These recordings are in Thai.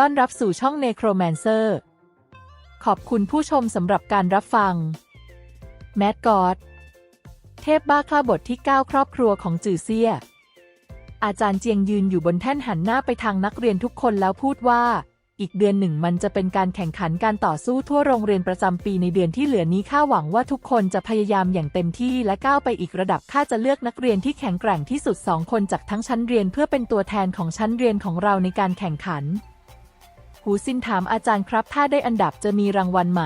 ต้อนรับสู่ช่อง Necromancer ขอบคุณผู้ชมสำหรับการรับฟัง แมดกอดเทพบ้าคลาบทที่ 9 ครอบครัวของจือเซีย อาจารย์เจียงยืนอยู่บนแท่นหันหน้าไปทางนักเรียนทุกคนแล้วพูดว่า อีกเดือนหนึ่งมันจะเป็นการแข่งขันการต่อสู้ทั่วโรงเรียนประจำปีในเดือนที่เหลือนี้ข้าหวังว่าทุกคนจะพยายามอย่างเต็มที่และก้าวไปอีกระดับข้าจะเลือกนักเรียนที่แข็งแกร่งที่สุดสองคนจากทั้งชั้นเรียนเพื่อเป็นตัวแทนของชั้นเรียนของเราในการแข่งขัน หูซินถามอาจารย์ครับ ถ้าได้อันดับจะมีรางวัลไหม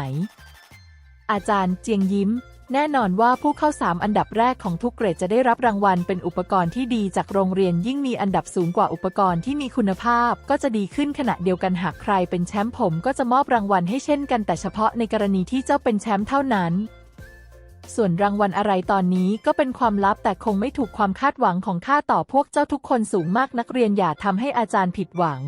อาจารย์เจียงยิ้ม แน่นอนว่าผู้เข้าสามอันดับแรกของทุกเกรดจะได้รับรางวัลเป็นอุปกรณ์ที่ดีจากโรงเรียนยิ่งมีอันดับสูงกว่าอุปกรณ์ที่มีคุณภาพ ก็จะดีขึ้นขณะเดียวกันหากใครเป็นแชมป์ผมก็จะมอบรางวัลให้เช่นกันแต่เฉพาะในกรณีที่เจ้าเป็นแชมป์เท่านั้นส่วนรางวัลอะไรตอนนี้ก็เป็นความลับแต่คงไม่ถูกความคาดหวังของข้าต่อพวกเจ้าทุกคนสูงมากนักเรียนอย่าทำให้อาจารย์ผิดหวัง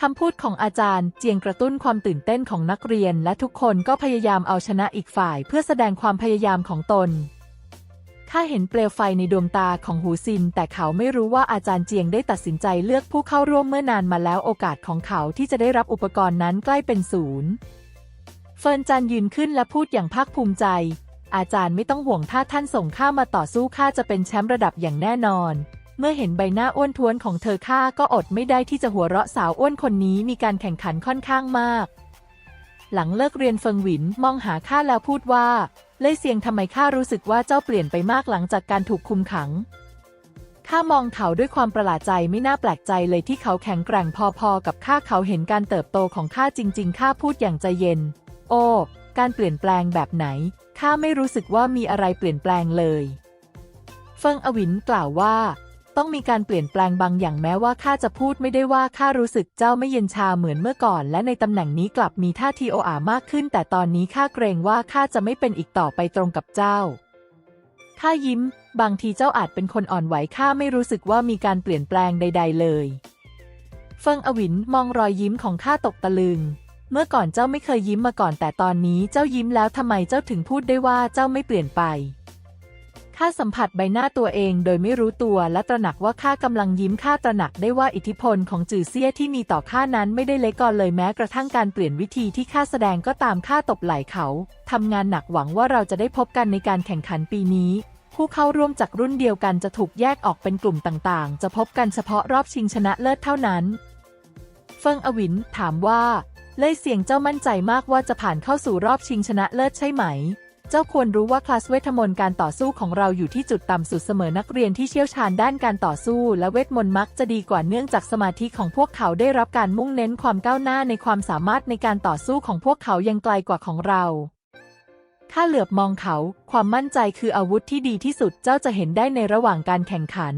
คำพูดของอาจารย์เจียงกระตุ้นความตื่นเต้นของนักเรียน และทุกคนก็พยายามเอาชนะอีกฝ่าย เพื่อแสดงความพยายามของตน ข้าเห็นเปลวไฟในดวงตาของหูซิน แต่เขาไม่รู้ว่าอาจารย์เจียงได้ตัดสินใจเลือกผู้เข้าร่วมเมื่อนานมาแล้วโอกาสของเขาที่จะได้รับอุปกรณ์นั้นใกล้เป็นศูนย์ เฟิร์นจันยืนขึ้นและพูดอย่างภาคภูมิใจ อาจารย์ไม่ต้องห่วงถ้าท่านส่งข้ามาต่อสู้ข้าจะเป็นแชมป์ระดับอย่างแน่นอน เมื่อเห็นใบหน้าอ้วนท้วนของเธอข้าก็อดไม่ได้ที่จะหัวเราะสาวอ้วนคนนี้มีการแข่งขันค่อนข้างมาก หลังเลิกเรียนเฟิงหวินมองหาข้าแล้วพูดว่า เล่ยเซียงทำไมข้ารู้สึกว่าเจ้าเปลี่ยนไปมากหลังจากการถูกคุมขังข้ามองเขาด้วยความประหลาดใจไม่น่าแปลกใจเลยที่เขาแข็งแกร่งพอๆกับข้าเขาเห็นการเติบโตของข้าจริง ๆ ข้าพูดอย่างใจเย็น โอ้ การเปลี่ยนแปลงแบบไหน ข้าไม่รู้สึกว่ามีอะไรเปลี่ยนแปลงเลย เฟิงอวินกล่าวว่า ต้องมีการเปลี่ยนแปลงบางอย่างแม้ว่าข้าจะพูดไม่ได้ว่าข้ารู้สึกเจ้าไม่เย็นชาเหมือนเมื่อก่อน และในตำแหน่งนี้กลับมีท่าทีโออามากขึ้น แต่ตอนนี้ข้าเกรงว่าข้าจะไม่เป็นอีกต่อไปตรงกับเจ้าข้ายิ้ม บางทีเจ้าอาจเป็นคนอ่อนไหวข้าไม่รู้สึกว่ามีการเปลี่ยนแปลงใด ๆ เลยเฟิงอวินมองรอยยิ้มของข้าตกตะลึง เมื่อก่อนเจ้าไม่เคยยิ้มมาก่อนแต่ตอนนี้เจ้ายิ้มแล้วทำไมเจ้าถึงพูดได้ว่าเจ้าไม่เปลี่ยนไป ข้าสัมผัสใบหน้าตัวเองโดยไม่รู้ตัวและตระหนักว่าข้ากำลังยิ้มข้าตระหนักได้ว่าอิทธิพลของจือเซี่ยที่มีต่อข้านั้นไม่ได้เล็กก่อนเลยแม้กระทั่งการเปลี่ยนวิธีที่ข้าแสดงก็ตามข้าตบไหล่เขาทำงานหนักหวังว่าเราจะได้พบกันในการแข่งขันปีนี้ ผู้เข้าร่วมจากรุ่นเดียวกันจะถูกแยกออกเป็นกลุ่มต่างๆ จะพบกันเฉพาะรอบชิงชนะเลิศเท่านั้น เฟิงอวินถามว่า เล่ยเสียงเจ้ามั่นใจมากว่าจะผ่านเข้าสู่รอบชิงชนะเลิศใช่ไหม เจ้าควรรู้ว่าคลาสเวทมนต์การต่อสู้ของเราอยู่ที่จุดต่ำสุดเสมอนักเรียนที่เชี่ยวชาญด้านการต่อสู้ และเวทมนต์มักจะดีกว่าเนื่องจากสมาธิของพวกเขาได้รับการมุ่งเน้นความก้าวหน้าในความสามารถในการต่อสู้ของพวกเขายังไกลกว่าของเราข้าเหลือบมองเขา ความมั่นใจคืออาวุธที่ดีที่สุดเจ้าจะเห็นได้ในระหว่างการแข่งขัน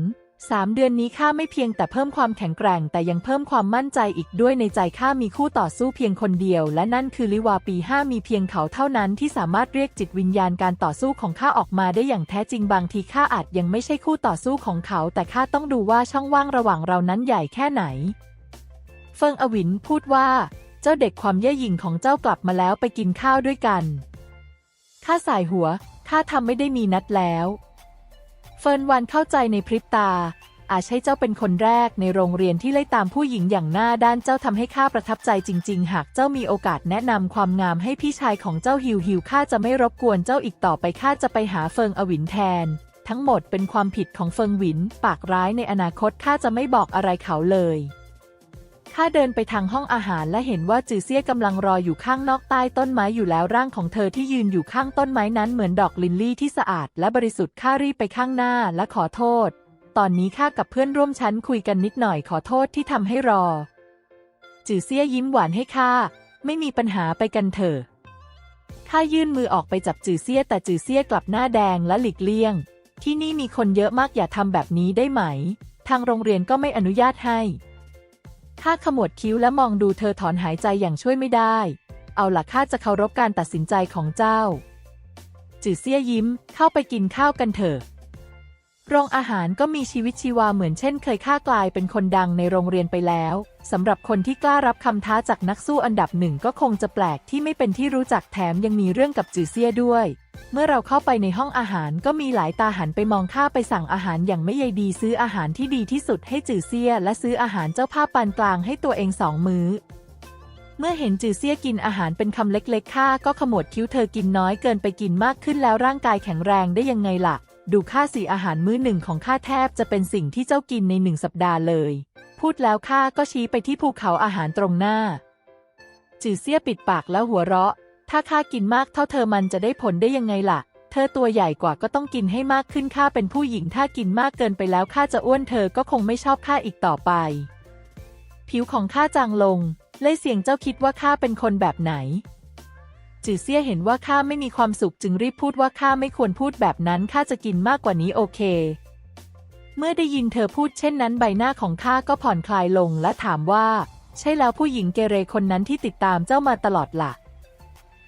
สามเดือนนี้ข้าไม่เพียงแต่เพิ่มความแข็งแกร่ง แต่ยังเพิ่มความมั่นใจอีกด้วยในใจข้ามีคู่ต่อสู้เพียงคนเดียว และนั่นคือลิวาปีห้ามีเพียงเขาเท่านั้นที่สามารถเรียกจิตวิญญาณการต่อสู้ของข้าออกมาได้อย่างแท้จริงบางทีข้าอาจยังไม่ใช่คู่ต่อสู้ของเขา แต่ข้าต้องดูว่าช่องว่างระหว่างเรานั้นใหญ่แค่ไหน เฟิงอวินพูดว่า เจ้าเด็กความเย่หยิ่งของเจ้ากลับมาแล้วไปกินข้าวด้วยกันข้าสายหัวข้าทำไม่ได้มีนัดแล้ว เฟิร์นวันเข้าใจในพริบตา อาจใช่เจ้าเป็นคนแรกในโรงเรียนที่ไล่ตามผู้หญิงอย่างหน้าด้านเจ้าทำให้ข้าประทับใจจริง ๆ หากเจ้ามีโอกาสแนะนำความงามให้พี่ชายของเจ้าฮิวฮิวข้าจะไม่รบกวนเจ้าอีกต่อไปข้าจะไปหาเฟิงอวินแทน ทั้งหมดเป็นความผิดของเฟิงหวิน ปากร้ายในอนาคตข้าจะไม่บอกอะไรเขาเลย ข้าเดินไปทางห้องอาหารและเห็นว่าจือเซี่ยกำลังรออยู่ข้างนอกใต้ต้นไม้อยู่แล้วร่างของเธอที่ยืนอยู่ข้างต้นไม้นั้นเหมือนดอกลินลี่ที่สะอาดและบริสุทธิ์ข้ารีบไปข้างหน้าและขอโทษ ตอนนี้ข้ากับเพื่อนร่วมชั้นคุยกันนิดหน่อยขอโทษที่ทำให้รอ จือเซี่ยยิ้มหวานให้ข้าไม่มีปัญหาไปกันเถอะข้ายื่นมือออกไปจับจือเซี่ยแต่จือเซี่ยกลับหน้าแดงและหลีกเลี่ยง ที่นี่มีคนเยอะมากอย่าทำแบบนี้ได้ไหม ทางโรงเรียนก็ไม่อนุญาตให้ ข้าขมวดคิ้วและมองดูเธอถอนหายใจอย่างช่วยไม่ได้ เอาล่ะข้าจะเคารพการตัดสินใจของเจ้า จือเซี่ยยิ้ม เข้าไปกินข้าวกันเถอะ โรงอาหารก็มีชีวิตชีวาเหมือนเช่นเคยข้ากลายเป็นคนดังในโรงเรียนไปแล้วสำหรับคนที่กล้ารับคำท้าจากนักสู้อันดับหนึ่งก็คงจะแปลกที่ไม่เป็นที่รู้จักแถมยังมีเรื่องกับจือเซียด้วย เมื่อเราเข้าไปในห้องอาหารก็มีหลายตาหันไปมองข้าไปสั่งอาหารอย่างไม่ใยดีซื้ออาหารที่ดีที่สุดให้จือเซีย และซื้ออาหารเจ้าภาพปานกลางให้ตัวเองสองมื้อเมื่อเห็นจือเซี่ยกินอาหารเป็นคำเล็กๆข้าก็ขมวดคิ้วเธอกินน้อยเกินไปกินมากขึ้นแล้วร่างกายแข็งแรงได้ยังไงล่ะ ดูค่าสีอาหารมื้อหนึ่งของข้าแทบจะเป็นสิ่งที่เจ้ากินในหนึ่งสัปดาห์เลย พูดแล้วข้าก็ชี้ไปที่ภูเขาอาหารตรงหน้า จือเซี่ยปิดปากแล้วหัวเราะ ถ้าข้ากินมากเท่าเธอมันจะได้ผลได้ยังไงล่ะ เธอตัวใหญ่กว่าก็ต้องกินให้มากขึ้นข้าเป็นผู้หญิงถ้ากินมากเกินไปแล้วข้าจะอ้วนเธอก็คงไม่ชอบข้าอีกต่อไป ผิวของข้าจางลง เลยเสียงเจ้าคิดว่าข้าเป็นคนแบบไหน จือเซี่ยเห็นว่าข้าไม่มีความสุขจึงรีบพูดว่าข้าไม่ควรพูดแบบนั้นข้าจะกินมากกว่านี้โอเค เมื่อได้ยินเธอพูดเช่นนั้นใบหน้าของข้าก็ผ่อนคลายลงและถามว่า ใช่แล้วผู้หญิงเกเรคนนั้นที่ติดตามเจ้ามาตลอดล่ะ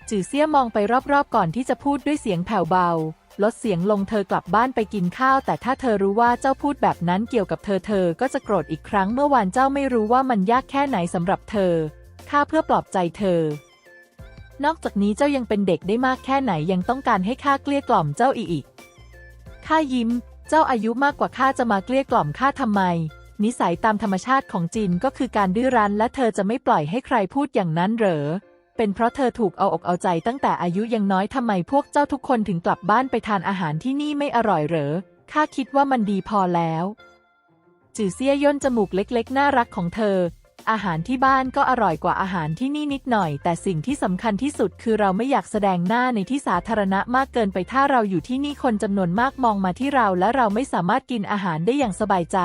จือเซี่ยมองไปรอบๆก่อนที่จะพูดด้วยเสียงแผ่วเบา ลดเสียงลงเธอกลับบ้านไปกินข้าว แต่ถ้าเธอรู้ว่าเจ้าพูดแบบนั้นเกี่ยวกับเธอเธอก็จะโกรธอีกครั้งเมื่อวานเจ้าไม่รู้ว่ามันยากแค่ไหนสำหรับเธอข้าเพื่อปลอบใจเธอ นอกจากนี้เจ้ายังเป็นเด็กได้มากแค่ไหนยังต้องการให้ข้าเกลี้ยกล่อมเจ้าอีกข้ายิ้ม เจ้าอายุมากกว่าข้าจะมาเกลี้ยกล่อมข้าทำไม นิสัยตามธรรมชาติของจินก็คือการดื้อรั้นและเธอจะไม่ปล่อยให้ใครพูดอย่างนั้นเหรอ เป็นเพราะเธอถูกเอาอกเอาใจตั้งแต่อายุยังน้อยทำไมพวกเจ้าทุกคนถึงกลับบ้านไปทานอาหารที่นี่ไม่อร่อยเหรอ ข้าคิดว่ามันดีพอแล้ว จือเซี่ยย่นจมูกเล็กๆ น่ารักของเธอ อาหารที่บ้านก็อร่อยกว่าอาหารที่นี่นิดหน่อย แต่สิ่งที่สำคัญที่สุดคือเราไม่อยากแสดงหน้าในที่สาธารณะมากเกินไปถ้าเราอยู่ที่นี่คนจำนวนมากมองมาที่เราและเราไม่สามารถกินอาหารได้อย่างสบายใจ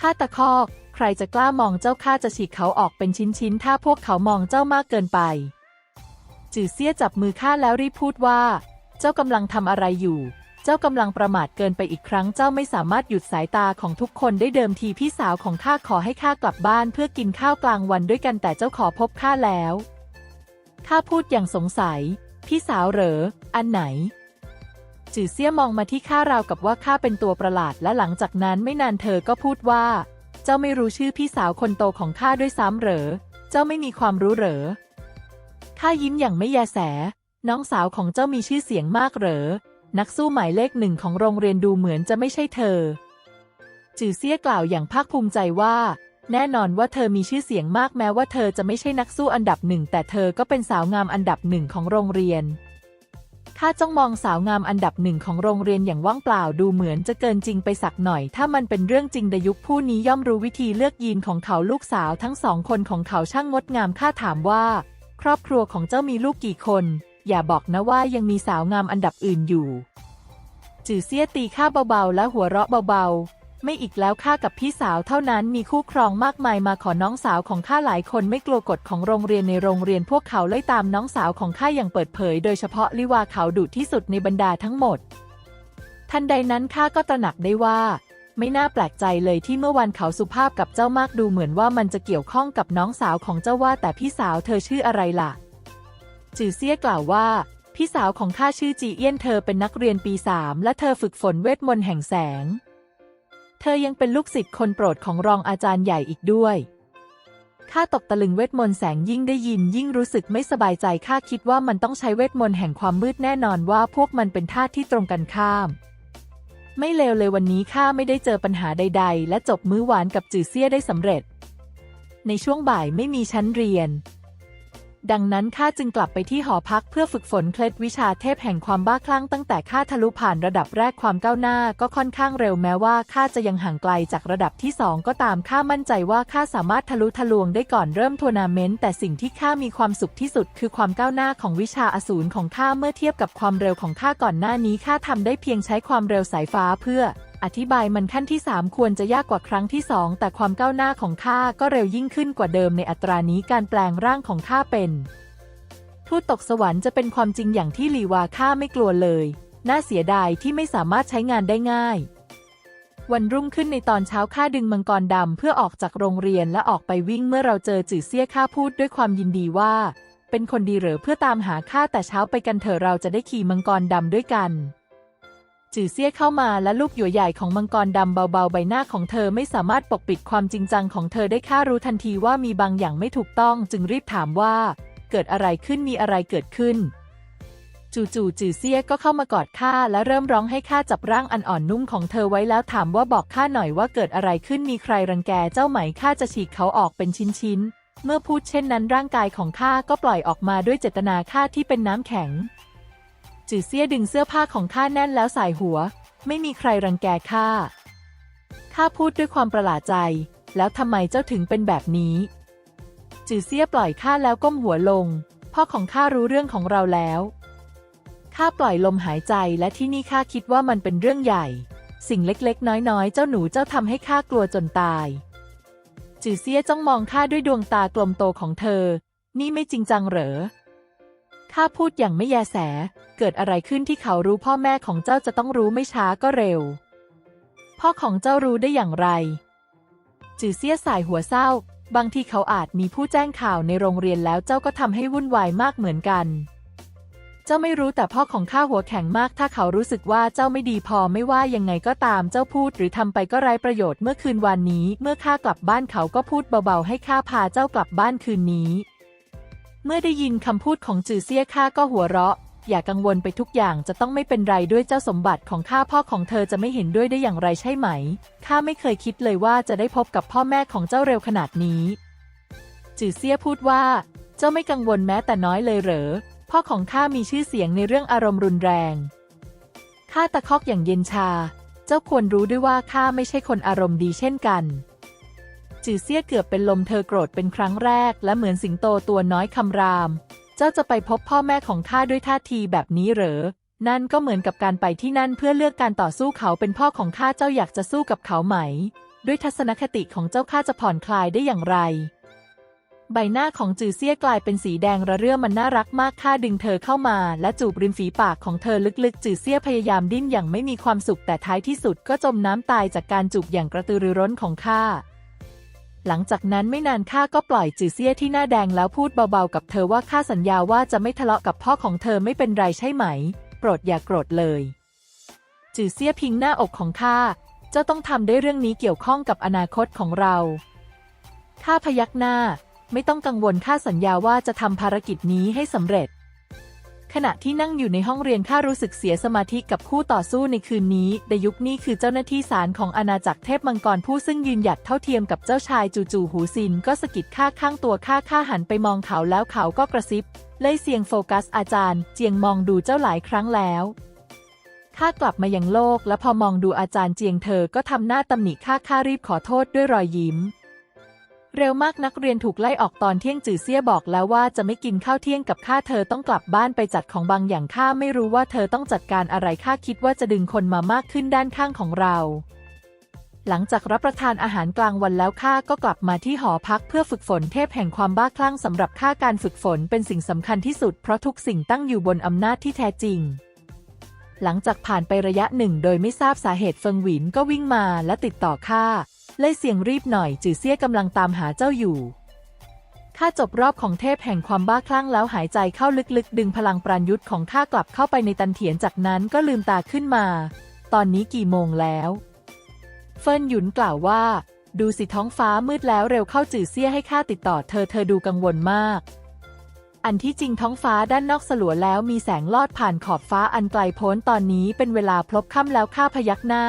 ข้าตะคอก ใครจะกล้ามองเจ้าข้าจะฉีกเขาออกเป็นชิ้นๆ ถ้าพวกเขามองเจ้ามากเกินไป จือเซี่ยจับมือข้าแล้วรีบพูดว่า เจ้ากำลังทำอะไรอยู่ เจ้ากำลังประมาทเกินไปอีกครั้งเจ้าไม่สามารถหยุดสายตาของทุกคนได้เดิมทีพี่สาวของข้าขอให้ข้ากลับบ้านเพื่อกินข้าวกลางวันด้วยกันแต่เจ้าขอพบข้าแล้วข้าพูดอย่างสงสัย พี่สาวเหรอ อันไหน จือเซี่ยมองมาที่ข้าราวกับว่าข้าเป็นตัวประหลาดและหลังจากนั้นไม่นานเธอก็พูดว่า เจ้าไม่รู้ชื่อพี่สาวคนโตของข้าด้วยซ้ำเหรอ เจ้าไม่มีความรู้เหรอข้ายิ้มอย่างไม่แยแส น้องสาวของเจ้ามีชื่อเสียงมากเหรอ นักสู้หมายเลขหนึ่งของโรงเรียนดูเหมือนจะไม่ใช่เธอ จือเซี่ยกล่าวอย่างภาคภูมิใจว่า แน่นอนว่าเธอมีชื่อเสียงมากแม้ว่าเธอจะไม่ใช่นักสู้อันดับหนึ่งแต่เธอก็เป็นสาวงามอันดับหนึ่งของโรงเรียนข้าจ้องมองสาวงามอันดับหนึ่งของโรงเรียนอย่างว่างเปล่าดูเหมือนจะเกินจริงไปสักหน่อย ถ้ามันเป็นเรื่องจริงดยุคผู้นี้ย่อมรู้วิธีเลือกยีนของเขาลูกสาวทั้งสองคนของเขาช่างงดงามข้าถามว่า ครอบครัวของเจ้ามีลูกกี่คน อย่าบอกนะว่ายังมีสาวงามอันดับอื่นอยู่ จือเซียตีข้าเบาๆ และหัวเราะเบาๆ ไม่อีกแล้วข้ากับพี่สาวเท่านั้นมีคู่ครองมากมายมาขอน้องสาวของข้าหลายคนไม่กลัวกฎของโรงเรียนในโรงเรียนพวกเขาไล่ตามน้องสาวของข้าอย่างเปิดเผย โดยเฉพาะลิวาเขาดุที่สุดในบรรดาทั้งหมด ทันใดนั้นข้าก็ตระหนักได้ว่าไม่น่าแปลกใจเลยที่เมื่อวันเขาสุภาพกับเจ้ามากดูเหมือนว่ามันจะเกี่ยวข้องกับน้องสาวของเจ้าว่าแต่พี่สาวเธอชื่ออะไรล่ะ จือเซี่ยกล่าวว่า พี่สาวของข้าชื่อจีเอี้ยนเธอเป็นนักเรียนปีสามและเธอฝึกฝนเวทมนต์แห่งแสง เธอยังเป็นลูกศิษย์คนโปรดของรองอาจารย์ใหญ่อีกด้วยข้าตกตะลึงเวทมนต์แสงยิ่งได้ยินยิ่งรู้สึกไม่สบายใจข้าคิดว่ามันต้องใช้เวทมนต์แห่งความมืดแน่นอนว่าพวกมันเป็นธาตุที่ตรงกันข้าม ไม่เลวเลยวันนี้ข้าไม่ได้เจอปัญหาใด ๆ และจบมื้อหวานกับจือเซี่ยได้สำเร็จ ในช่วงบ่ายไม่มีชั้นเรียน ดังนั้นข้าจึงกลับไปที่หอพักเพื่อฝึกฝนเคล็ดวิชาเทพแห่งความบ้าคลั่งตั้งแต่ข้าทะลุผ่านระดับแรกความก้าวหน้าก็ค่อนข้างเร็วแม้ว่าข้าจะยังห่างไกลจากระดับที่สองก็ตามข้ามั่นใจว่าข้าสามารถทะลุทะลวงได้ก่อนเริ่มทัวร์นาเมนต์แต่สิ่งที่ข้ามีความสุขที่สุด คือความก้าวหน้าของวิชาอสูรของข้าเมื่อเทียบกับความเร็วของข้าก่อนหน้านี้ข้าทำได้เพียงใช้ความเร็วสายฟ้าเพื่อ อธิบายมันขั้นที่ 3 ควรจะยากกว่าครั้งที่ 2 แต่ความก้าวหน้าของข้าก็เร็วยิ่งขึ้นกว่าเดิมในอัตรานี้การแปลงร่างของข้าเป็น ทูตตกสวรรค์จะเป็นความจริงอย่างที่ลีวาข้าไม่กลัวเลย น่าเสียดายที่ไม่สามารถใช้งานได้ง่าย วันรุ่งขึ้นในตอนเช้าข้าดึงมังกรดำเพื่อออกจากโรงเรียนและออกไปวิ่งเมื่อเราเจอจื่อเซี่ยข้าพูดด้วยความยินดีว่า เป็นคนดีเหรอเพื่อตามหาข้าแต่เช้าไปกันเถอะเราจะได้ขี่มังกรดำด้วยกัน จือเซี่ยเข้ามาและลูกหยวใหญ่ของมังกรดำเบาๆ ใบหน้าของเธอไม่สามารถปกปิดความจริงจังของเธอได้ข้ารู้ทันทีว่ามีบางอย่างไม่ถูกต้อง จึงรีบถามว่า เกิดอะไรขึ้นมีอะไรเกิดขึ้น จู่ๆจือเซี่ยก็เข้ามากอดข้าและเริ่มร้องให้ข้าจับร่างอันอ่อนนุ่มของเธอไว้แล้วถามว่าบอกข้าหน่อยว่าเกิดอะไรขึ้นมีใครรังแกเจ้าไหมข้าจะฉีกเขาออกเป็นชิ้นๆเมื่อพูดเช่นนั้นร่างกายของข้าก็ปล่อยออกมาด้วยเจตนาข้าที่เป็นน้ำแข็ง จือเซี่ยดึงเสื้อผ้าของข้าแน่นแล้วสายหัว ไม่มีใครรังแกข้า ข้าพูดด้วยความประหลาดใจ แล้วทำไมเจ้าถึงเป็นแบบนี้ จือเซี่ยปล่อยข้าแล้วก้มหัวลง พ่อของข้ารู้เรื่องของเราแล้ว ข้าปล่อยลมหายใจและที่นี่ข้าคิดว่ามันเป็นเรื่องใหญ่ สิ่งเล็กๆ น้อยๆ เจ้าหนูเจ้าทำให้ข้ากลัวจนตาย จือเซี่ยจ้องมองข้าด้วยดวงตากลมโตของเธอ นี่ไม่จริงจังเหรอ ข้าพูดอย่างไม่แยแส เกิดอะไรขึ้นที่เขารู้พ่อแม่ของเจ้าจะต้องรู้ไม่ช้าก็เร็ว พ่อของเจ้ารู้ได้อย่างไร จือเซียสายหัวเศร้า บางทีเขาอาจมีผู้แจ้งข่าวในโรงเรียนแล้วเจ้าก็ทำให้วุ่นวายมากเหมือนกัน เจ้าไม่รู้แต่พ่อของข้าหัวแข็งมาก ถ้าเขารู้สึกว่าเจ้าไม่ดีพอไม่ว่ายังไงก็ตามเจ้าพูดหรือทำไปก็ไร้ประโยชน์เมื่อคืนวานนี้ เมื่อข้ากลับบ้านเขาก็พูดเบาๆ ให้ข้าพาเจ้ากลับบ้านคืนนี้ เมื่อได้ยินคำพูดของจือเซี่ยข้าก็หัวเราะ อย่ากังวลไปทุกอย่างจะต้องไม่เป็นไรด้วยเจ้าสมบัติของข้าพ่อของเธอจะไม่เห็นด้วยได้อย่างไรใช่ไหมข้าไม่เคยคิดเลยว่าจะได้พบกับพ่อแม่ของเจ้าเร็วขนาดนี้ จือเซี่ยพูดว่า เจ้าไม่กังวลแม้แต่น้อยเลยเหรอพ่อของข้ามีชื่อเสียงในเรื่องอารมณ์รุนแรงข้าตะคอกอย่างเย็นชา เจ้าควรรู้ด้วยว่าข้าไม่ใช่คนอารมณ์ดีเช่นกัน จือเซี่ยเกือบเป็นลมเธอโกรธเป็นครั้งแรก และเหมือนสิงโตตัวน้อยคำราม เจ้าจะไปพบพ่อแม่ของข้าด้วยท่าทีแบบนี้เหรอ นั่นก็เหมือนกับการไปที่นั่นเพื่อเลือกการต่อสู้เขาเป็นพ่อของข้าเจ้าอยากจะสู้กับเขาไหม ด้วยทัศนคติของเจ้าข้าจะผ่อนคลายได้อย่างไร ใบหน้าของจือเซี่ยกลายเป็นสีแดงระเรื่อมันน่ารักมากข้าดึงเธอเข้ามา และจูบริมฝีปากของเธอลึกๆ จือเซี่ยพยายามดิ้นอย่างไม่มีความสุขแต่ท้ายที่สุดก็จมน้ำตายจากการจูบอย่างกระตือรือร้นของข้า หลังจากนั้นไม่นานข้าก็ปล่อยจือเซี่ยที่หน้าแดงแล้วพูดเบาๆกับเธอว่าข้าสัญญาว่าจะไม่ทะเลาะกับพ่อของเธอไม่เป็นไรใช่ไหม โปรดอย่าโกรธเลย จือเซี่ยพิงหน้าอกของข้าเจ้าต้องทำได้เรื่องนี้เกี่ยวข้องกับอนาคตของเราข้าพยักหน้า ไม่ต้องกังวลข้าสัญญาว่าจะทำภารกิจนี้ให้สำเร็จ ขณะที่นั่งอยู่ในห้องเรียนข้ารู้สึกเสียสมาธิกับคู่ต่อสู้ในคืนนี้ในยุคนี้คือเจ้าหน้าที่ศาลของอาณาจักรเทพมังกรผู้ซึ่งยืนหยัดเท่าเทียมกับเจ้าชายจู่ๆหูซินก็สะกิดข้าข้างตัวข้าข้าหันไปมองเขาแล้วเขาก็กระซิบ เลยเสียงโฟกัสอาจารย์ เจียงมองดูเจ้าหลายครั้งแล้วข้ากลับมายังโลกและพอมองดูอาจารย์เจียงเธอก็ทำหน้าตำหนิข้าข้ารีบขอโทษด้วยรอยยิ้ม เร็วมากนักเรียนถูกไล่ออกตอนเที่ยงจือเซี่ยบอกแล้วว่าจะไม่กินข้าวเที่ยงกับข้าเธอต้องกลับบ้านไปจัดของบางอย่างข้าไม่รู้ว่าเธอต้องจัดการอะไรข้าคิดว่าจะดึงคนมามากขึ้นด้านข้างของเรา หลังจากรับประทานอาหารกลางวันแล้วข้าก็กลับมาที่หอพักเพื่อฝึกฝนเทพแห่งความบ้าคลั่งสำหรับข้าการฝึกฝนเป็นสิ่งสำคัญที่สุดเพราะทุกสิ่งตั้งอยู่บนอำนาจที่แท้จริงหลังจากผ่านไประยะหนึ่งโดยไม่ทราบสาเหตุเฟิงหวินก็วิ่งมาและติดต่อข้า เลยเสียงรีบหน่อย จือเซี่ยกำลังตามหาเจ้าอยู่ข้าจบรอบของเทพแห่งความบ้าคลั่งแล้วหายใจเข้าลึกๆ ดึงพลังปราณยุทธ์ของข้ากลับเข้าไปในตันเถียนจากนั้นก็ลืมตาขึ้นมา ตอนนี้กี่โมงแล้ว เฟินหยุนกล่าวว่า ดูสิท้องฟ้ามืดแล้วเร็วเข้าจือเซี่ยให้ข้าติดต่อเธอเธอดูกังวลมาก อันที่จริงท้องฟ้าด้านนอกสลัวแล้วมีแสงลอดผ่านขอบฟ้าอันไกลโพ้นตอนนี้เป็นเวลาพลบค่ำแล้วข้าพยักหน้า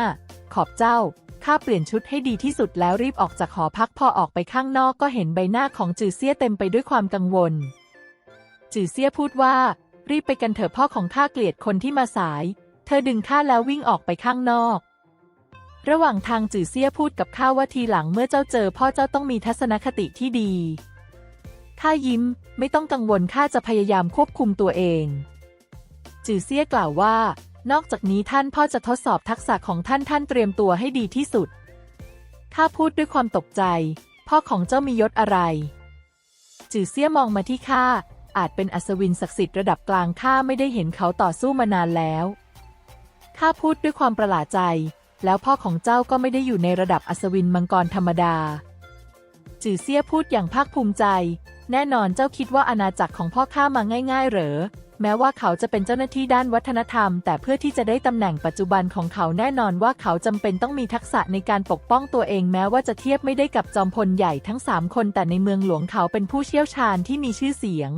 ขอบเจ้า ข้าเปลี่ยนชุดให้ดีที่สุดแล้วรีบออกจากหอพักพอออกไปข้างนอกก็เห็นใบหน้าของจือเซี่ยเต็มไปด้วยความกังวล จือเซี่ยพูดว่า รีบไปกันเถอะพ่อของข้าเกลียดคนที่มาสาย เธอดึงข้าแล้ววิ่งออกไปข้างนอก ระหว่างทางจือเซี่ยพูดกับข้าว่าทีหลังเมื่อเจ้าเจอ พ่อเจ้าต้องมีทัศนคติที่ดีข้ายิ้ม ไม่ต้องกังวลข้าจะพยายามควบคุมตัวเอง จือเซี่ยกล่าวว่า นอกจากนี้ท่านพ่อจะทดสอบทักษะของท่านท่านเตรียมตัวให้ดีที่สุดข้าพูดด้วยความตกใจ พ่อของเจ้ามียศอะไร จือเซี่ยมองมาที่ข้าอาจเป็นอัศวินศักดิ์สิทธิ์ระดับกลางข้าไม่ได้เห็นเขาต่อสู้มานานแล้วข้าพูดด้วยความประหลาดใจ แล้วพ่อของเจ้าก็ไม่ได้อยู่ในระดับอัศวินมังกรธรรมดา จือเซี่ยพูดอย่างภาคภูมิใจ แน่นอนเจ้าคิดว่าอาณาจักรของพ่อข้ามาง่าย ๆ เหรอ แม้ว่าเขาจะเป็นเจ้าหน้าที่ด้านวัฒนธรรม แต่เพื่อที่จะได้ตำแหน่งปัจจุบันของเขาแน่นอนว่าเขาจำเป็นต้องมีทักษะในการปกป้องตัวเองแม้ว่าจะเทียบไม่ได้กับจอมพลใหญ่ทั้งสามคน แต่ในเมืองหลวงเขาเป็นผู้เชี่ยวชาญที่มีชื่อเสียง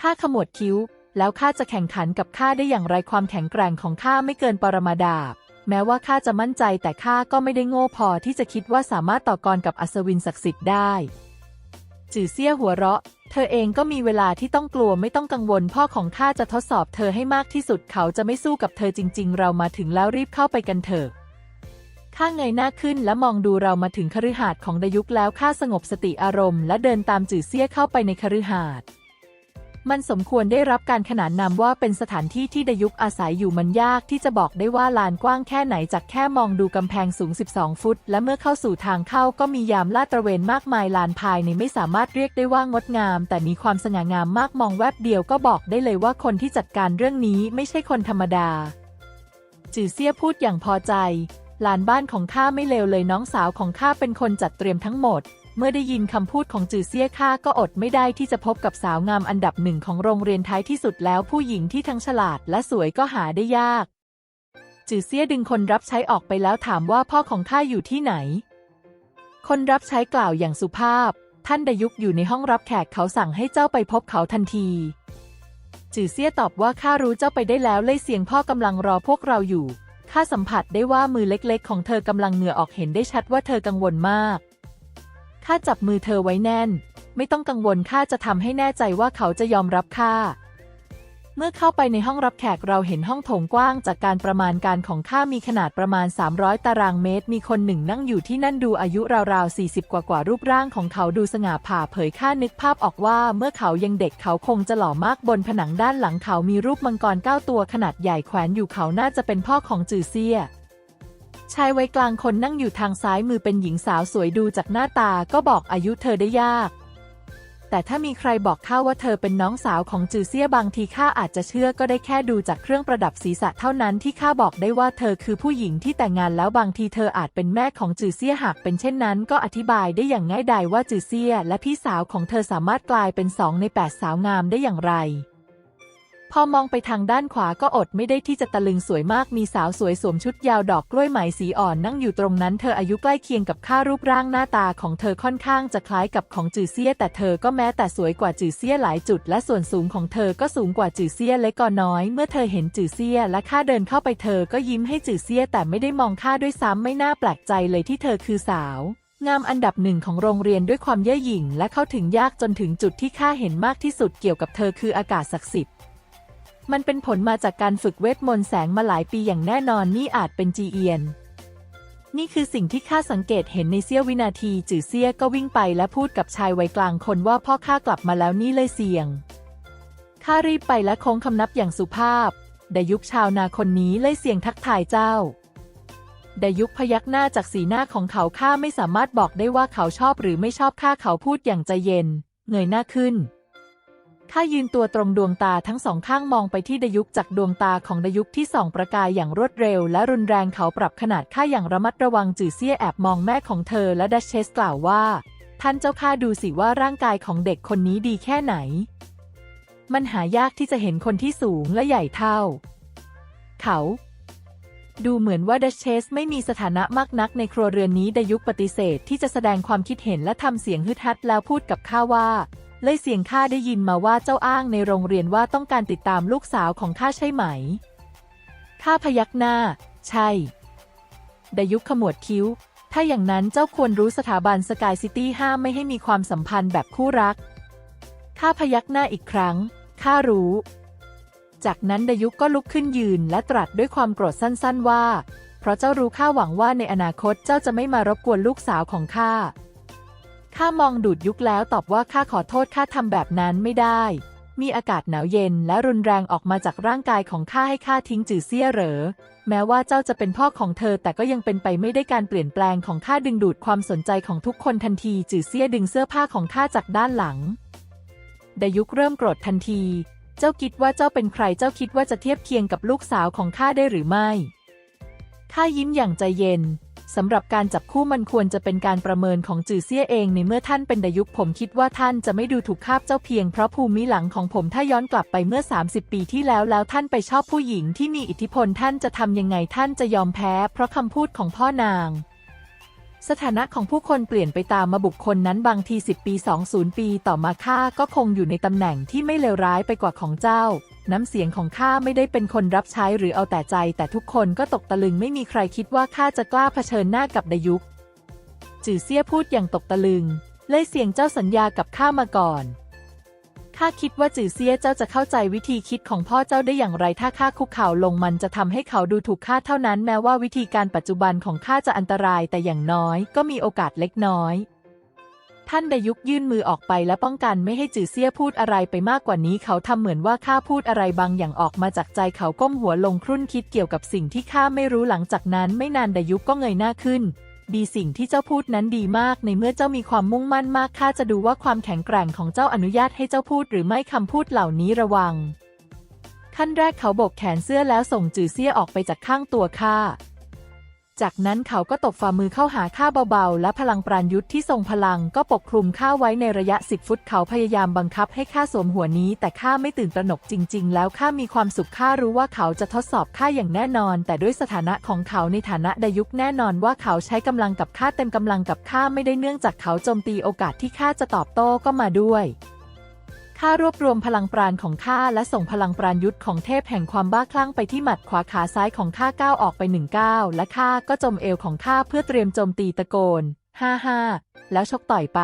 ข้าขมวดคิ้ว แล้วข้าจะแข่งขันกับข้าได้อย่างไรความแข็งแกร่งของข้าไม่เกินปรมาดาบแม้ว่าข้าจะมั่นใจแต่ข้าก็ไม่ได้โง่พอที่จะคิดว่าสามารถต่อกรกับอัศวินศักดิ์สิทธิ์ได้ จือเซี่ยหัวเราะ เธอเองก็มีเวลาที่ต้องกลัวไม่ต้องกังวล พ่อของข้าจะทดสอบเธอให้มากที่สุดเขาจะไม่สู้กับเธอจริง ๆ เรามาถึงแล้วรีบเข้าไปกันเถอะข้าเงยหน้าขึ้นและมองดูเรามาถึงคฤหาสน์ของดยุกแล้วข้าสงบสติอารมณ์และเดินตามจื่อเซี่ยเข้าไปในคฤหาสน์ มันสมควรได้รับการขนานนามว่าเป็นสถานที่ที่ดยุกอาศัยอยู่มันยากที่จะบอกได้ว่าลานกว้างแค่ไหนจากแค่มองดูกำแพงสูง 12 ฟุต และเมื่อเข้าสู่ทางเข้าก็มียามลาดตระเวนมากมายลานภายในไม่สามารถเรียกได้ว่างดงาม แต่มีความสง่างามมากมองแวบเดียวก็บอกได้เลยว่าคนที่จัดการเรื่องนี้ไม่ใช่คนธรรมดา จือเซียพูดอย่างพอใจลานบ้านของข้าไม่เลวเลยน้องสาวของข้าเป็นคนจัดเตรียมทั้งหมด เมื่อได้ยินคำพูดของจือเซี่ยข้าก็อดไม่ได้ที่จะพบกับสาวงามอันดับหนึ่งของโรงเรียนท้ายที่สุดแล้วผู้หญิงที่ทั้งฉลาดและสวยก็หาได้ยาก จือเซี่ยดึงคนรับใช้ออกไปแล้วถามว่าพ่อของข้าอยู่ที่ไหน คนรับใช้กล่าวอย่างสุภาพ ท่านดยุกอยู่ในห้องรับแขกเขาสั่งให้เจ้าไปพบเขาทันที จือเซี่ยตอบว่าข้ารู้เจ้าไปได้แล้วเล่ยเสียงพ่อกำลังรอพวกเราอยู่ข้าสัมผัสได้ว่ามือเล็กๆ ของเธอกำลังเหงื่อออกเห็นได้ชัดว่าเธอกังวลมาก ข้าจับมือเธอไว้แน่น ไม่ต้องกังวลข้าจะทำให้แน่ใจว่าเขาจะยอมรับข้า เมื่อเข้าไปในห้องรับแขกเราเห็นห้องโถงกว้างจากการประมาณการของข้ามีขนาดประมาณ 300 ตารางเมตร มีคนหนึ่งนั่งอยู่ที่นั่นดูอายุราวๆ 40 กว่ากว่ารูปร่างของเขาดูสง่าผ่าเผยข้านึกภาพออกว่าเมื่อเขายังเด็กเขาคงจะหล่อมากบนผนังด้านหลังเขามีรูปมังกรเก้าตัวขนาดใหญ่แขวนอยู่เขาน่าจะเป็นพ่อของจือเซี่ย ชายวัยกลางคนนั่งอยู่ทางซ้ายมือเป็นหญิงสาวสวยดูจากหน้าตาก็บอกอายุเธอได้ยาก แต่ถ้ามีใครบอกข้าว่าเธอเป็นน้องสาวของจือเซียบางทีข้าอาจจะเชื่อก็ได้แค่ดูจากเครื่องประดับศีรษะเท่านั้นที่ข้าบอกได้ว่าเธอคือผู้หญิงที่แต่งงานแล้วบางทีเธออาจเป็นแม่ของจือเซียหากเป็นเช่นนั้น ก็อธิบายได้อย่างง่ายดายว่าจือเซียและพี่สาวของเธอสามารถกลายเป็นสองในแปดสาวงามได้อย่างไร พอมองไปทางด้านขวาก็อดไม่ได้ที่จะตะลึงสวยมากมีสาวสวยสวมชุดยาวดอกกล้วยไหมสีอ่อนนั่งอยู่ตรงนั้นเธออายุใกล้เคียงกับข้ารูปร่างหน้าตาของเธอค่อนข้างจะคล้ายกับของจือเซี่ยแต่เธอก็แม้แต่สวยกว่าจือเซี่ยหลายจุด และส่วนสูงของเธอก็สูงกว่าจือเซี่ยเล็กก็น้อย เมื่อเธอเห็นจือเซี่ยและข้าเดินเข้าไปเธอก็ยิ้มให้จือเซี่ยแต่ไม่ได้มองข้าด้วยซ้ำไม่น่าแปลกใจเลยที่เธอคือสาวงามอันดับหนึ่งของโรงเรียนด้วยความเย่อหยิ่งและเข้าถึงยากจนถึงจุดที่ข้าเห็นมากที่สุดเกี่ยวกับเธอคืออากาศศักดิ์สิทธิ์ มันเป็นผลมาจากการฝึกเวทมนต์แสงมาหลายปีอย่างแน่นอนนี่อาจเป็นจีเอียน นี่คือสิ่งที่ข้าสังเกตเห็นในเสี้ยววินาที จือเซี่ยก็วิ่งไปและพูดกับชายวัยกลางคนว่าพ่อข้ากลับมาแล้วนี่เลยเสียงข้ารีบไปและโค้งคำนับอย่างสุภาพดยุคชาวนาคนนี้เลยเสียงทักทายเจ้าดยุคพยักหน้าจากสีหน้าของเขาข้าไม่สามารถบอกได้ว่าเขาชอบหรือไม่ชอบข้าเขาพูดอย่างใจเย็น เงยหน้าขึ้น ข้ายืนตัวตรงดวงตาทั้งสองข้างมองไปที่ดยุกจากดวงตาของดยุกที่ส่องประกายอย่างรวดเร็ว และรุนแรงเขาปรับขนาดข้าอย่างระมัดระวังจื่อเซี่ยแอบมองแม่ของเธอและดัชเชสกล่าวว่า ท่านเจ้าข้าดูสิว่าร่างกายของเด็กคนนี้ดีแค่ไหน มันหายากที่จะเห็นคนที่สูงและใหญ่เท่า เขาดูเหมือนว่าดัชเชสไม่มีสถานะมากนักในครัวเรือนนี้ดยุกปฏิเสธที่จะแสดงความคิดเห็นและทำเสียงฮึดฮัดแล้วพูดกับข้าว่า เลยเสียงข้าได้ยินมาว่าเจ้าอ้างในโรงเรียนว่าต้องการติดตามลูกสาวของข้าใช่ไหม ข้าพยักหน้า ใช่ ดยุคขมวดคิ้ว ถ้าอย่างนั้นเจ้าควรรู้สถาบันสกายซิตี้ห้ามไม่ให้มีความสัมพันธ์แบบคู่รัก ข้าพยักหน้าอีกครั้ง ข้ารู้ จากนั้นดยุคก็ลุกขึ้นยืนและตรัสด้วยความโกรธสั้น ๆว่า เพราะเจ้ารู้ข้าหวังว่าในอนาคตเจ้าจะไม่มารบกวนลูกสาวของข้า ข้ามองดูดยุคแล้วตอบว่าข้าขอโทษข้าทำแบบนั้นไม่ได้ มีอากาศหนาวเย็นและรุนแรงออกมาจากร่างกายของข้าให้ข้าทิ้งจือเซี่ยเหรอ แม้ว่าเจ้าจะเป็นพ่อของเธอแต่ก็ยังเป็นไปไม่ได้การเปลี่ยนแปลงของข้าดึงดูดความสนใจของทุกคนทันทีจือเซี่ยดึงเสื้อผ้าของข้าจากด้านหลังดยุคเริ่มโกรธทันที เจ้าคิดว่าเจ้าเป็นใครเจ้าคิดว่าจะเทียบเคียงกับลูกสาวของข้าได้หรือไม่ข้ายิ้มอย่างใจเย็น สำหรับการจับคู่มันควรจะเป็นการประเมินของจือเซี่ยเองในเมื่อท่านเป็นดยุคผมคิดว่าท่านจะไม่ดูถูกคาบเจ้าเพียงเพราะภูมิหลังของผมถ้าย้อนกลับไปเมื่อ 30 ปีที่แล้วแล้วท่านไปชอบผู้หญิงที่มีอิทธิพลท่านจะทำยังไงท่านจะยอมแพ้ เพราะคำพูดของพ่อนางสถานะของผู้คนเปลี่ยนไปตามมาบุคคลนั้นบางที 10 ปี 20 ปี ต่อมาข้าก็คงอยู่ในตำแหน่งที่ไม่เลวร้ายไปกว่าของเจ้า น้ำเสียงของข้าไม่ได้เป็นคนรับใช้หรือเอาแต่ใจ แต่ทุกคนก็ตกตะลึงไม่มีใครคิดว่าข้าจะกล้าเผชิญหน้ากับดยุคจือเซี่ยพูดอย่างตกตะลึง เลยเสียงเจ้าสัญญากับข้ามาก่อนข้าคิดว่าจือเซี่ยเจ้าจะเข้าใจวิธีคิดของพ่อเจ้าได้อย่างไร ถ้าข้าคุกเข่าลงมันจะทำให้เขาดูถูกข้าเท่านั้น แม้ว่าวิธีการปัจจุบันของข้าจะอันตรายแต่อย่างน้อยก็มีโอกาสเล็กน้อย ท่านดยุกยื่นมือออกไปและป้องกันไม่ให้จือเซี่ยพูดอะไรไปมากกว่านี้ เขาทำเหมือนว่าข้าพูดอะไรบางอย่างออกมาจากใจเขาก้มหัวลงครุ่นคิดเกี่ยวกับสิ่งที่ข้าไม่รู้หลังจากนั้น ไม่นานดายุกก็เงยหน้าขึ้น ดีสิ่งที่เจ้าพูดนั้นดีมาก ในเมื่อเจ้ามีความมุ่งมั่นมากข้าจะดูว่าความแข็งแกร่งของเจ้าอนุญาตให้เจ้าพูดหรือไม่คำพูดเหล่านี้ระวังขั้นแรกเขาโบกแขนเสื้อแล้วส่งจือเซี่ยออกไปจากข้างตัวข้า จากนั้นเขาก็ตบฝ่ามือเข้าหาข้าเบาๆ และพลังปราณยุทธ์ที่ทรงพลังก็ปกคลุมข้าไว้ในระยะสิบฟุตเขาพยายามบังคับให้ข้าสวมหัวนี้ แต่ข้าไม่ตื่นตระหนกจริง ๆ แล้วข้ามีความสุขข้ารู้ว่าเขาจะทดสอบข้าอย่างแน่นอน แต่ด้วยสถานะของเขาในฐานะดยุคแน่นอนว่าเขาใช้กำลังกับข้าเต็มกำลังกับข้าไม่ได้เนื่องจากเขาโจมตีโอกาสที่ข้าจะตอบโต้ก็มาด้วย ข้ารวบรวมพลังปราณของข้าและส่งพลังปราณยุทธของเทพแห่งความบ้าคลั่งไปที่หมัดขวาขาซ้ายของข้าก้าวออกไปหนึ่งก้าวและข้าก็จมเอวของข้าเพื่อเตรียมโจมตีตะโกนห้าห้าแล้วชกต่อยไป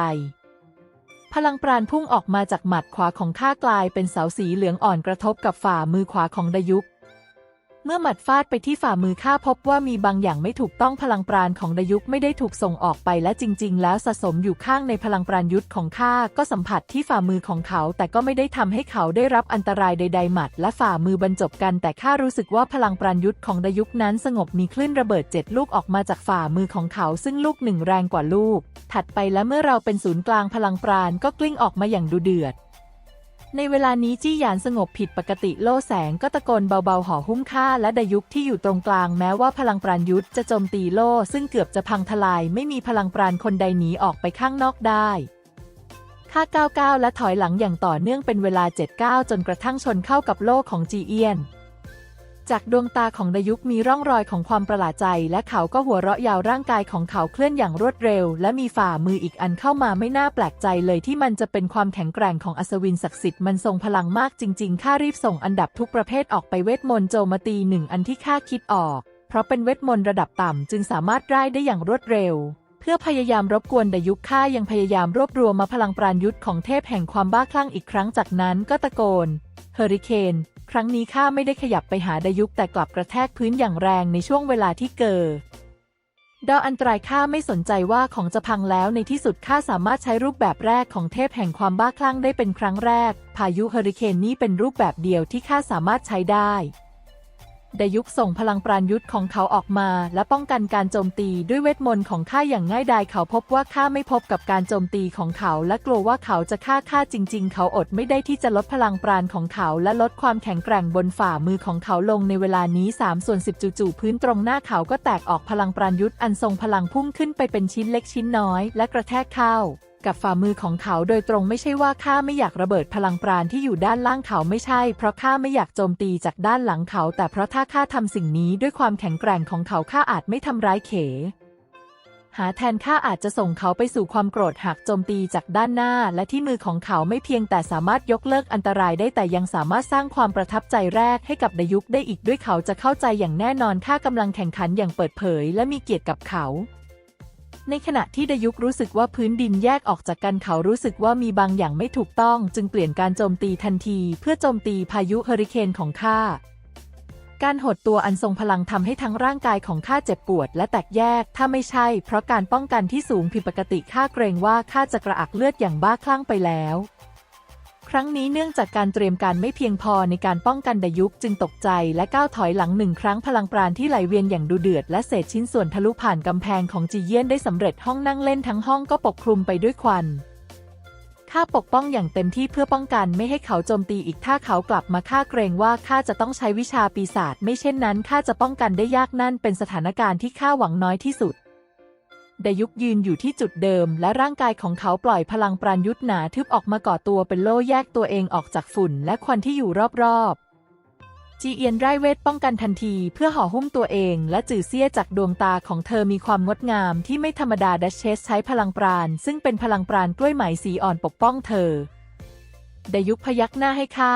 พลังปราณพุ่งออกมาจากหมัดขวาของข้ากลายเป็นเสาสีเหลืองอ่อนกระทบกับฝ่ามือขวาของดยุก เมื่อหมัดฟาดไปที่ฝ่ามือข้าพบว่ามีบางอย่างไม่ถูกต้องพลังปราณของดยุกไม่ได้ถูกส่งออกไปและจริง ๆ แล้วสะสมอยู่ข้างในพลังปราณยุทธของข้าก็สัมผัสที่ฝ่ามือของเขา แต่ก็ไม่ได้ทำให้เขาได้รับอันตรายใด ๆ หมัดและฝ่ามือบรรจบกัน แต่ข้ารู้สึกว่าพลังปราณยุทธของดยุกนั้นสงบมีคลื่นระเบิดเจ็ดลูกออกมาจากฝ่ามือของเขา ซึ่งลูกหนึ่งแรงกว่าลูก ถัดไปและเมื่อเราเป็นศูนย์กลางพลังปราณก็กลิ้งออกมาอย่างดุเดือด ในเวลานี้จี้หยานสงบผิดปกติโล่แสงก็ตะโกนเบาๆห่อหุ้มข้าและดายุกที่อยู่ตรงกลางแม้ว่าพลังปราณยุทธจะโจมตีโล่ซึ่งเกือบจะพังทลาย ไม่มีพลังปราณคนใดหนีออกไปข้างนอกได้ข้าก้าวก้าวและถอยหลังอย่างต่อเนื่องเป็นเวลาเจ็ดก้าวจนกระทั่งชนเข้ากับโล่ของจีเอียน จากดวงตาของดยุกมีร่องรอยของความประหลาดใจ และเขาก็หัวเราะยาวร่างกายของเขาเคลื่อนอย่างรวดเร็ว และมีฝ่ามืออีกอันเข้ามาไม่น่าแปลกใจเลยที่มันจะเป็นความแข็งแกร่งของอัศวินศักดิ์สิทธิ์มันทรงพลังมากจริงๆข้ารีบส่งอันดับทุกประเภทออกไปเวทมนต์โจมตีหนึ่งอันที่ข้าคิดออก เพราะเป็นเวทมนต์ระดับต่ำจึงสามารถไร่ได้อย่างรวดเร็วเพื่อพยายามรบกวนดยุคข้ายังพยายามรวบรวมมาพลังปราณยุทธ์ของเทพแห่งความบ้าคลั่งอีกครั้งจากนั้นก็ตะโกน เฮอริเคน ครั้งนี้ข้าไม่ได้ขยับไปหาดยุกแต่กลับกระแทกพื้นอย่างแรงในช่วงเวลาที่เกิดดาวอันตรายข้าไม่สนใจว่าของจะพังแล้วในที่สุดข้าสามารถใช้รูปแบบแรกของเทพแห่งความบ้าคลั่งได้เป็นครั้งแรก พายุเฮอริเคนนี้เป็นรูปแบบเดียวที่ข้าสามารถใช้ได้ ได้ยุคส่งพลังปราณยุทธของเขาออกมา และป้องกันการโจมตีด้วยเวทมนต์ของข้าอย่างง่ายดายเขาพบว่าข้าไม่พบกับการโจมตีของเขา และกลัวว่าเขาจะฆ่าข้าจริง ๆ เขาอดไม่ได้ที่จะลดพลังปราณของเขา และลดความแข็งแกร่งบนฝ่ามือของเขาลงในเวลานี้3ส่วน10จู่ๆพื้นตรงหน้าเขาก็แตกออกพลังปราณยุทธอันทรงพลังพุ่งขึ้นไปเป็นชิ้นเล็กชิ้นน้อย และกระแทกเข้า กับฝ่ามือของเขาโดยตรงไม่ใช่ว่าข้าไม่อยากระเบิดพลังปราณที่อยู่ด้านล่างเขาไม่ใช่ เพราะข้าไม่อยากโจมตีจากด้านหลังเขา แต่เพราะถ้าข้าทำสิ่งนี้ด้วยความแข็งแกร่งของเขาข้าอาจไม่ทำร้ายเข หาแทนข้าอาจจะส่งเขาไปสู่ความโกรธหากโจมตีจากด้านหน้า และที่มือของเขาไม่เพียงแต่สามารถยกเลิกอันตรายได้แต่ยังสามารถสร้างความประทับใจแรกให้กับดยุคได้อีกด้วยเขาจะเข้าใจอย่างแน่นอนข้ากำลังแข่งขันอย่างเปิดเผย และมีเกียรติกับเขา ในขณะที่ดยุครู้สึกว่าพื้นดินแยกออกจากกันเขารู้สึกว่ามีบางอย่างไม่ถูกต้อง จึงเปลี่ยนการโจมตีทันที เพื่อโจมตีพายุเฮอริเคนของข้า การหดตัวอันทรงพลังทำให้ทั้งร่างกายของข้าเจ็บปวดและแตกแยก ถ้าไม่ใช่ เพราะการป้องกันที่สูงผิดปกติข้าเกรงว่าข้าจะกระอักเลือดอย่างบ้าคลั่งไปแล้ว ครั้งนี้เนื่องจากการเตรียมการไม่เพียงพอในการป้องกันดายุคจึงตกใจและก้าวถอยหลังหนึ่งครั้งพลังปราณที่ไหลเวียนอย่างดูเดือดและเศษชิ้นส่วนทะลุผ่านกำแพงของจีเยียนได้สำเร็จห้องนั่งเล่นทั้งห้องก็ปกคลุมไปด้วยควันข้าปกป้องอย่างเต็มที่เพื่อป้องกันไม่ให้เขาโจมตีอีกถ้าเขากลับมาข้าเกรงว่าข้าจะต้องใช้วิชาปีศาจไม่เช่นนั้นข้าจะป้องกันได้ยากนั่นเป็นสถานการณ์ที่ข้าหวังน้อยที่สุด ดยุกยืนอยู่ที่จุดเดิม และร่างกายของเขาปล่อยพลังปราณยุทธหนาทึบออกมาก่อตัวเป็นโล่แยกตัวเองออกจากฝุ่นและควันที่อยู่รอบๆ จีเอียนไร้เวทป้องกันทันทีเพื่อห่อหุ้มตัวเอง และจื่อเซี่ยจากดวงตาของเธอมีความงดงามที่ไม่ธรรมดาดัชเชสใช้พลังปราณซึ่งเป็นพลังปราณกล้วยไหมสีอ่อนปกป้องเธอดยุกพยักหน้าให้ข้า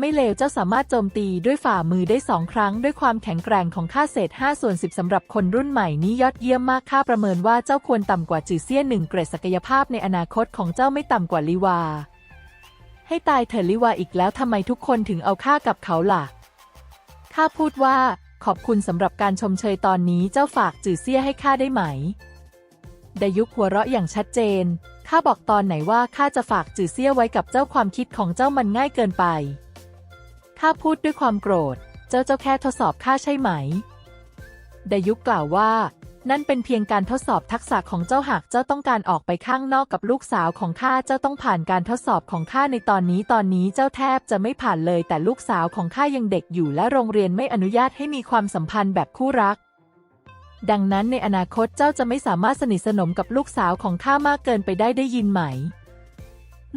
ไม่เลวเจ้าสามารถโจมตีด้วยฝ่ามือได้สองครั้ง ด้วยความแข็งแกร่งของข้าเศษ 5 ส่วน 10 สำหรับคนรุ่นใหม่นี้ยอดเยี่ยมมากข้าประเมินว่าเจ้าควรต่ำกว่าจือเซี่ยหนึ่งเกรดศักยภาพในอนาคตของเจ้าไม่ต่ำกว่าลิวา ให้ตายเถอะลิวาอีกแล้วทำไมทุกคนถึงเอาข้ากับเขาล่ะข้าพูดว่า ขอบคุณสำหรับการชมเชยตอนนี้เจ้าฝากจือเซี่ยให้ข้าได้ไหมดยุกหัวเราะอย่างชัดเจนข้าบอกตอนไหนว่าข้าจะฝากจือเซี่ยไว้กับเจ้าความคิดของเจ้ามันง่ายเกินไป ข้าพูดด้วยความโกรธ เจ้าเจ้าแค่ทดสอบข้าใช่ไหมดยุกกล่าวว่า นั่นเป็นเพียงการทดสอบทักษะของเจ้าหากเจ้าต้องการออกไปข้างนอกกับลูกสาวของข้าเจ้าต้องผ่านการทดสอบของข้าในตอนนี้ตอนนี้เจ้าแทบจะไม่ผ่านเลย แต่ลูกสาวของข้ายังเด็กอยู่และโรงเรียนไม่อนุญาตให้มีความสัมพันธ์แบบคู่รักดังนั้นในอนาคตเจ้าจะไม่สามารถสนิทสนมกับลูกสาวของข้ามากเกินไปได้ได้ยินไหม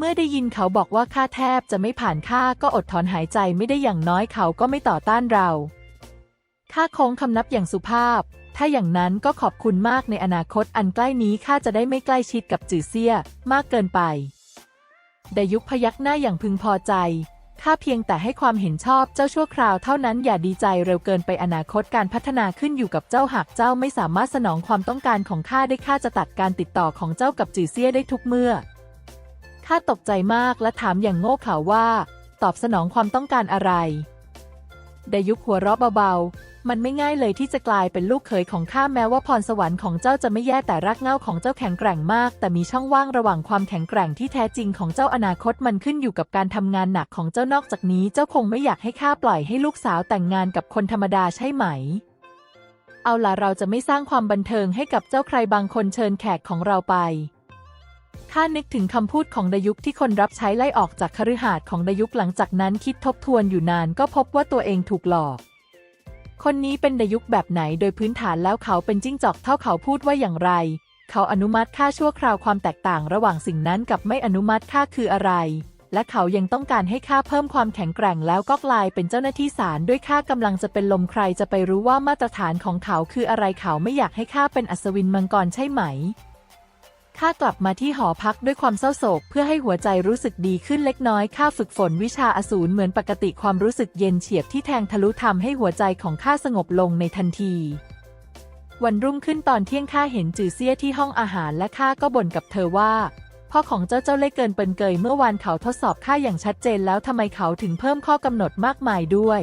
เมื่อได้ยินเขาบอกว่าข้าแทบจะไม่ผ่านข้าก็อดถอนหายใจไม่ได้อย่างน้อยเขาก็ไม่ต่อต้านเราข้าโค้งคำนับอย่างสุภาพ ถ้าอย่างนั้นก็ขอบคุณมากในอนาคตอันใกล้นี้ข้าจะได้ไม่ใกล้ชิดกับจือเซี่ยมากเกินไปดยุกพยักหน้าอย่างพึงพอใจข้าเพียงแต่ให้ความเห็นชอบเจ้าชั่วคราวเท่านั้นอย่าดีใจเร็วเกินไปอนาคตการพัฒนาขึ้นอยู่กับเจ้าหากเจ้าไม่สามารถสนองความต้องการของข้าได้ข้าจะตัดการติดต่อของเจ้ากับจือเซี่ยได้ทุกเมื่อ ข้าตกใจมากและถามอย่างโง่เขลาว่า ตอบสนองความต้องการอะไรดยุกหัวเราะเบาๆ มันไม่ง่ายเลยที่จะกลายเป็นลูกเขยของข้าแม้ว่าพรสวรรค์ของเจ้าจะไม่แย่แต่รากเง้าของเจ้าแข็งแกร่งมาก แต่มีช่องว่างระหว่างความแข็งแกร่งที่แท้จริงของเจ้าอนาคตมันขึ้นอยู่กับการทำงานหนักของเจ้านอกจากนี้ เจ้าคงไม่อยากให้ข้าปล่อยให้ลูกสาวแต่งงานกับคนธรรมดาใช่ไหมเอาล่ะเราจะไม่สร้างความบันเทิงให้กับเจ้าใครบางคนเชิญแขกของเราไป ข้านึกถึงคำพูดของดยุกที่คนรับใช้ไล่ออกจากคฤหาสน์ของดยุกหลังจากนั้นคิดทบทวนอยู่นานก็พบว่าตัวเองถูกหลอก คนนี้เป็นดยุกแบบไหนโดยพื้นฐานแล้วเขาเป็นจิ้งจอกเท่าเขาพูดว่าอย่างไร เขาอนุมัติค่าชั่วคราวความแตกต่างระหว่างสิ่งนั้นกับไม่อนุมัติค่าคืออะไร และเขายังต้องการให้ค่าเพิ่มความแข็งแกร่งแล้วก็กลายเป็นเจ้าหน้าที่ศาลด้วยค่ากำลังจะเป็นลมใครจะไปรู้ว่ามาตรฐานของเขาคืออะไรเขาไม่อยากให้ค่าเป็นอัศวินมังกรใช่ไหม ข้ากลับมาที่หอพักด้วยความเศร้าโศก เพื่อให้หัวใจรู้สึกดีขึ้นเล็กน้อยข้าฝึกฝนวิชาอสูรเหมือนปกติความรู้สึกเย็นเฉียบที่แทงทะลุทำให้หัวใจของข้าสงบลงในทันที วันรุ่งขึ้นตอนเที่ยงข้าเห็นจือเซี่ยที่ห้องอาหารและข้าก็บ่นกับเธอว่าพ่อของเจ้าเจ้าเล่เกินเปินเกยเมื่อวานเขาทดสอบข้าอย่างชัดเจนแล้วทำไมเขาถึงเพิ่มข้อกำหนดมากมายด้วย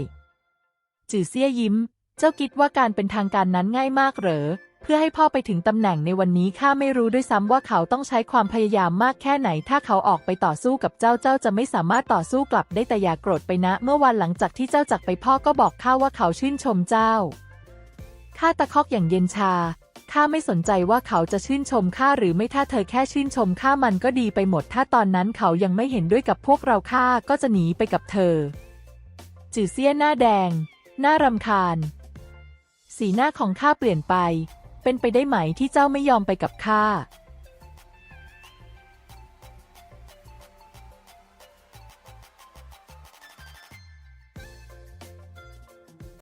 จือเซี่ยยิ้ม เจ้าคิดว่าการเป็นทางการนั้นง่ายมากเหรอ พื่อให้พ่อไปถึงตำแหน่งในวันนี้ข้าไม่รู้ด้วยซ้ำว่าเขาต้องใช้ความพยายามมากแค่ไหน ถ้าเขาออกไปต่อสู้กับเจ้าเจ้าจะไม่สามารถต่อสู้กลับได้แต่อย่าโกรธไปนะ เมื่อวันหลังจากที่เจ้าจากไปพ่อก็บอกข้าว่าเขาชื่นชมเจ้าข้าตะคอกอย่างเย็นชาข้าไม่สนใจว่าเขาจะชื่นชมข้าหรือไม่ถ้าเธอแค่ชื่นชมข้ามันก็ดีไปหมด ถ้าตอนนั้นเขายังไม่เห็นด้วยกับพวกเราข้าก็จะหนีไปกับเธอ จือเซียหน้าแดง หน้ารำคาญ สีหน้าของข้าเปลี่ยนไป เป็นไปได้ไหมที่เจ้าไม่ยอมไปกับข้า